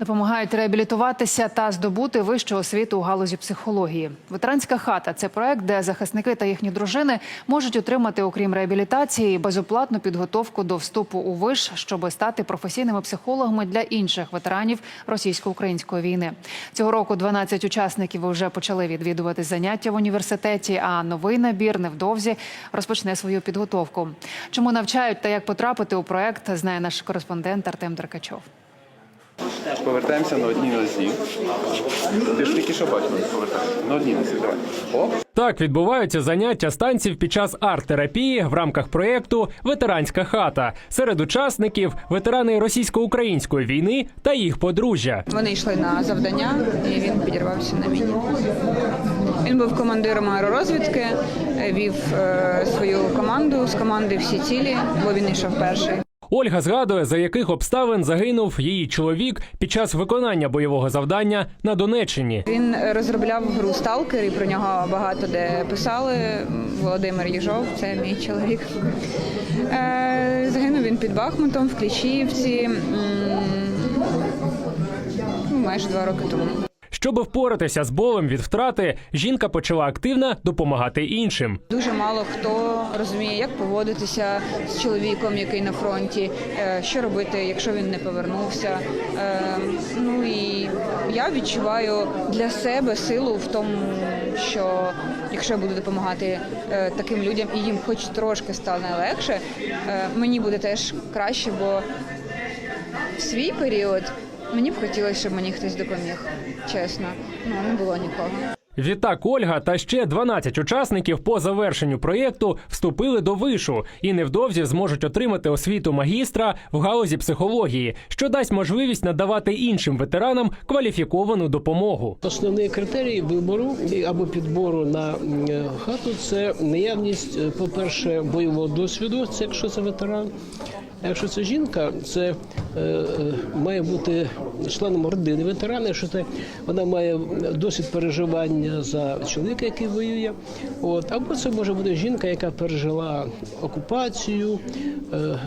Допомагають реабілітуватися та здобути вищу освіту у галузі психології. Ветеранська хата це проект, де захисники та їхні дружини можуть отримати, окрім реабілітації, безоплатну підготовку до вступу у виш, щоб стати професійними психологами для інших ветеранів російсько-української війни. Цього року 12 учасників вже почали відвідувати заняття в університеті. А новий набір невдовзі розпочне свою підготовку. Чому навчають та як потрапити у проект, знає наш кореспондент Артем Деркачов. Повертаємося на одній нозі. Ти ж тільки що бачив, повертаємося. На одній нозі, давай. Оп. Так відбуваються заняття станців під час арт-терапії в рамках проєкту Ветеранська хата. Серед учасників ветерани російсько-української війни та їх подружжя. Вони йшли на завдання, і він підірвався на війні. Він був командиром аеророзвідки, вів е, свою команду з команди всі цілі, бо він йшов перший. Ольга згадує, за яких обставин загинув її чоловік під час виконання бойового завдання на Донеччині. Він розробляв гру Сталкер, і про нього багато де писали. Володимир Їжов, це мій чоловік. Е, Загинув він під Бахмутом в Кліщіївці ну, майже два роки тому. Щоби впоратися з болем від втрати, жінка почала активно допомагати іншим. Дуже мало хто розуміє, як поводитися з чоловіком, який на фронті, е, що робити, якщо він не повернувся. Е, Ну і я відчуваю для себе силу в тому, що якщо я буду допомагати е, таким людям і їм хоч трошки стане легше, мені буде теж краще, бо в свій період мені б хотілося, щоб мені хтось допоміг. Чесно, ну не було нікого. Відтак Ольга та ще 12 учасників по завершенню проєкту вступили до вишу і невдовзі зможуть отримати освіту магістра в галузі психології, що дасть можливість надавати іншим ветеранам кваліфіковану допомогу. Основний критерій вибору або підбору на е, хату це наявність, е, по-перше, бойового досвіду, це якщо це ветеран. А якщо це жінка, це е, е, має бути членом родини ветерана. Якщо це вона має досвід переживання за чоловіка, який воює. От або це може бути жінка, яка пережила окупацію, е,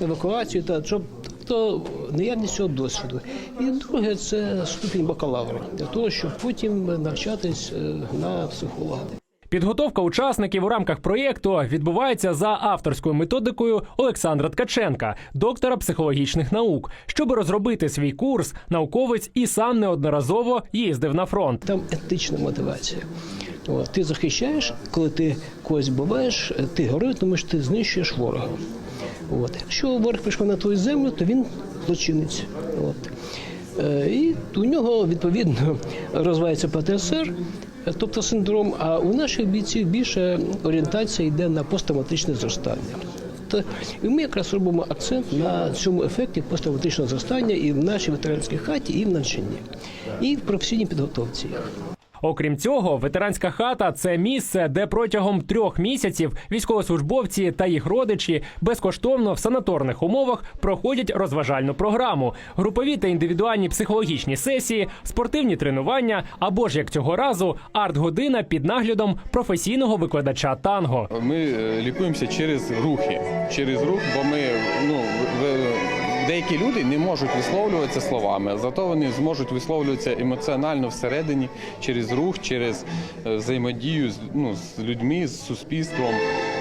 евакуацію та щоб Тобто наявність цього досвіду. І друге це ступінь бакалавра для того, щоб потім навчатись е, на психолога. Підготовка учасників у рамках проєкту відбувається за авторською методикою Олександра Ткаченка, доктора психологічних наук. Щоб розробити свій курс, науковець і сам неодноразово їздив на фронт. Там етична мотивація. От, ти захищаєш, коли ти когось буваєш, ти герой, тому що ти знищуєш ворога. От. Якщо ворог прийшов на твою землю, то він злочинець. От. Е, І у нього відповідно розвивається ПТСР, тобто синдром. А у наших бійців більше орієнтація йде на посттравматичне зростання. Та- І ми якраз робимо акцент на цьому ефекті посттравматичного зростання і в нашій ветеранській хаті, і в навчанні, і в професійній підготовці. Окрім цього, ветеранська хата це місце, де протягом трьох місяців військовослужбовці та їх родичі безкоштовно в санаторних умовах проходять розважальну програму, групові та індивідуальні психологічні сесії, спортивні тренування або ж як цього разу арт-година під наглядом професійного викладача танго. Ми е, лікуємося через рухи. Через рух, бо ми ну деякі люди не можуть висловлюватися словами, зато вони зможуть висловлюватися емоціонально всередині через рух, через е, взаємодію з ну з людьми, з суспільством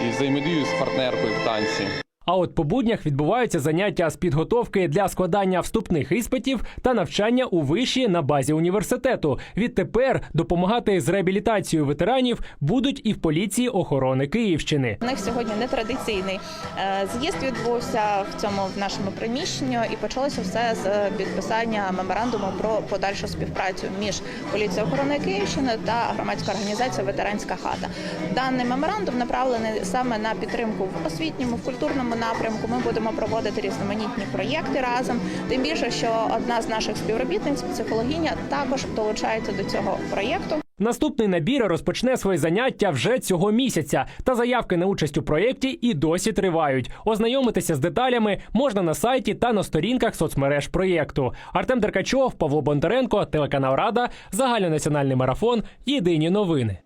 і взаємодію з партнеркою в танці. А от по буднях відбуваються заняття з підготовки для складання вступних іспитів та навчання у виші на базі університету. Відтепер допомагати з реабілітацією ветеранів будуть і в поліції охорони Київщини. У них сьогодні нетрадиційний е, з'їзд відбувся в цьому в нашому приміщенні, і почалося все з підписання меморандуму про подальшу співпрацю між поліцією охорони Київщини та громадською організацією Ветеранська хата. Даний меморандум направлений саме на підтримку в освітньому, в культурному напрямку. Ми будемо проводити різноманітні проєкти разом. Тим більше, що одна з наших співробітниць, психологиня, також долучається до цього проєкту. Наступний набір розпочне свої заняття вже цього місяця. Та заявки на участь у проєкті і досі тривають. Ознайомитися з деталями можна на сайті та на сторінках соцмереж проєкту. Артем Деркачов, Павло Бондаренко, телеканал Рада, загальнонаціональний марафон. Єдині новини.